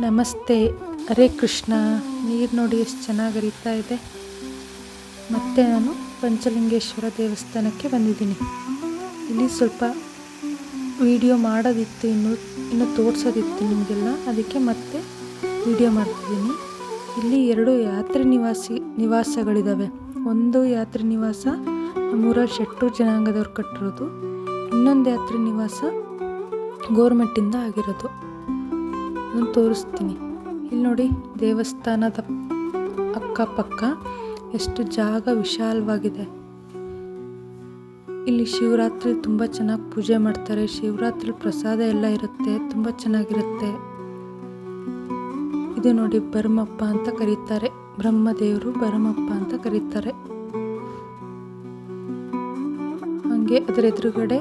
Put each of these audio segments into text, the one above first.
ನಮಸ್ತೆ. ಅರೆ ಕೃಷ್ಣ. ನೀರು ನೋಡಿ ಎಷ್ಟು ಚೆನ್ನಾಗಿ ಹರಿತಾ ಇದೆ. ಮತ್ತೆ ನಾನು ಪಂಚಲಿಂಗೇಶ್ವರ ದೇವಸ್ಥಾನಕ್ಕೆ ಬಂದಿದ್ದೀನಿ. ಇಲ್ಲಿ ಸ್ವಲ್ಪ ವಿಡಿಯೋ ಮಾಡೋದಿತ್ತು, ಇನ್ನು ಇನ್ನು ತೋರಿಸೋದಿತ್ತು ನಿಮಗೆಲ್ಲ. ಅದಕ್ಕೆ ಮತ್ತೆ ವಿಡಿಯೋ ಮಾಡ್ತಿದ್ದೀನಿ. ಇಲ್ಲಿ ಎರಡು ಯಾತ್ರಿ ನಿವಾಸಿ ನಿವಾಸಗಳಿದ್ದಾವೆ ಒಂದು ಯಾತ್ರಿ ನಿವಾಸ ನಮ್ಮೂರ ಶೆಟ್ಟೂರು ಜನಾಂಗದವ್ರು ಕಟ್ಟಿರೋದು. ಇನ್ನೊಂದು ಯಾತ್ರಿ ನಿವಾಸ ಗೋರ್ಮೆಂಟಿಂದ ಆಗಿರೋದು. ಅದನ್ನು ತೋರಿಸ್ತೀನಿ. ಇಲ್ಲಿ ನೋಡಿ ದೇವಸ್ಥಾನದ ಅಕ್ಕಪಕ್ಕ ಎಷ್ಟು ಜಾಗ ವಿಶಾಲವಾಗಿದೆ. ಇಲ್ಲಿ ಶಿವರಾತ್ರಿ ತುಂಬ ಚೆನ್ನಾಗಿ ಪೂಜೆ ಮಾಡ್ತಾರೆ. ಶಿವರಾತ್ರಿ ಪ್ರಸಾದ ಎಲ್ಲ ಇರುತ್ತೆ, ತುಂಬ ಚೆನ್ನಾಗಿರುತ್ತೆ. ಇದು ನೋಡಿ ಭರಮಪ್ಪ ಅಂತ ಕರೀತಾರೆ. ಬ್ರಹ್ಮದೇವರು ಭರಮಪ್ಪ ಅಂತ ಕರೀತಾರೆ. ಹಾಗೆ ಅದರ ಎದುರುಗಡೆ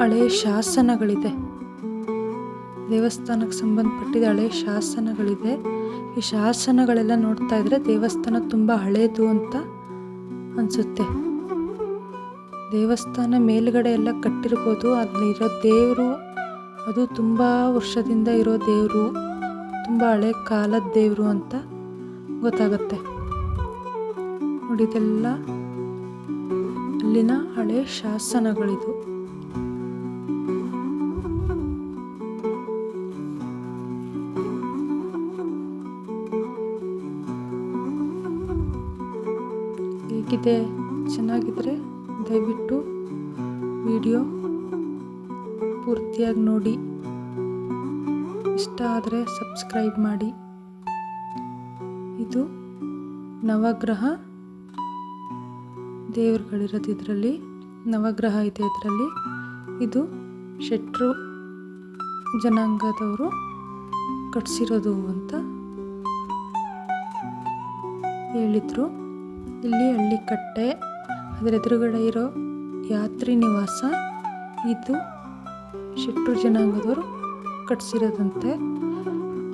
ಹಳೆಯ ಶಾಸನಗಳಿದೆ. ದೇವಸ್ಥಾನಕ್ಕೆ ಸಂಬಂಧಪಟ್ಟಿದ ಹಳೆ ಶಾಸನಗಳಿದೆ. ಈ ಶಾಸನಗಳೆಲ್ಲ ನೋಡ್ತಾ ಇದ್ರೆ ದೇವಸ್ಥಾನ ತುಂಬ ಹಳೇದು ಅಂತ ಅನಿಸುತ್ತೆ. ದೇವಸ್ಥಾನ ಮೇಲ್ಗಡೆ ಎಲ್ಲ ಕಟ್ಟಿರ್ಬೋದು ಅಲ್ಲಿರೋ ದೇವರು, ಅದು ತುಂಬ ವರ್ಷದಿಂದ ಇರೋ ದೇವರು, ತುಂಬ ಹಳೆ ಕಾಲದ ದೇವರು ಅಂತ ಗೊತ್ತಾಗುತ್ತೆ. ನೋಡಿದೆಲ್ಲ ಅಲ್ಲಿನ ಹಳೆ ಶಾಸನಗಳಿದು. ಹೇಗಿದೆ ಚೆನ್ನಾಗಿದ್ದರೆ ದಯವಿಟ್ಟು ವಿಡಿಯೋ ಪೂರ್ತಿಯಾಗಿ ನೋಡಿ. ಇಷ್ಟ ಆದರೆ ಸಬ್ಸ್ಕ್ರೈಬ್ ಮಾಡಿ. ಇದು ನವಗ್ರಹ. ದೇವರುಗಳಿರೋದು ಇದರಲ್ಲಿ, ನವಗ್ರಹ ಇದೆ ಇದರಲ್ಲಿ. ಇದು ಶೆಟ್ರು ಜನಾಂಗದವರು ಕಟ್ಸಿರೋದು ಅಂತ ಹೇಳಿದರು. ಇಲ್ಲಿ ಹಳ್ಳಿಕಟ್ಟೆ, ಅದರ ಎದುರುಗಡೆ ಇರೋ ಯಾತ್ರಿ ನಿವಾಸ. ಇದು ಶೆಟ್ಟರು ಜನಾಂಗದವರು ಕಟ್ಸಿರೋದಂತೆ.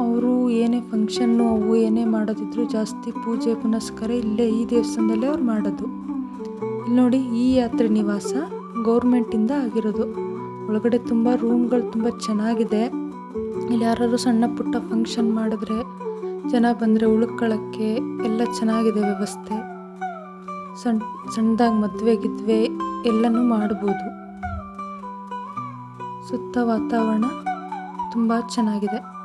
ಅವರು ಏನೇ ಫಂಕ್ಷನ್ನು ಅವು ಏನೇ ಮಾಡೋದಿದ್ರು ಜಾಸ್ತಿ ಪೂಜೆ, ಪುನಸ್ಕಾರ ಇಲ್ಲೇ ಈ ದೇವಸ್ಥಾನದಲ್ಲೇ ಅವ್ರು ಮಾಡೋದು. ಇಲ್ಲಿ ನೋಡಿ ಈ ಯಾತ್ರೆ ನಿವಾಸ ಗೌರ್ಮೆಂಟಿಂದ ಆಗಿರೋದು. ಒಳಗಡೆ ತುಂಬ ರೂಮ್ಗಳು ತುಂಬ ಚೆನ್ನಾಗಿದೆ. ಇಲ್ಲಿ ಯಾರಾದ್ರು ಸಣ್ಣ ಪುಟ್ಟ ಫಂಕ್ಷನ್ ಮಾಡಿದ್ರೆ ಜನ ಬಂದರೆ ಉಳ್ಕೊಳ್ಳೋಕ್ಕೆ ಎಲ್ಲ ಚೆನ್ನಾಗಿದೆ ವ್ಯವಸ್ಥೆ. ಸಣ್ಣ ಸಣ್ಣದಾಗಿ ಮದುವೆ ಗಿದ್ವೆ ಎಲ್ಲನೂ ಮಾಡ್ಬೋದು. ಸುತ್ತ ವಾತಾವರಣ ತುಂಬ ಚೆನ್ನಾಗಿದೆ.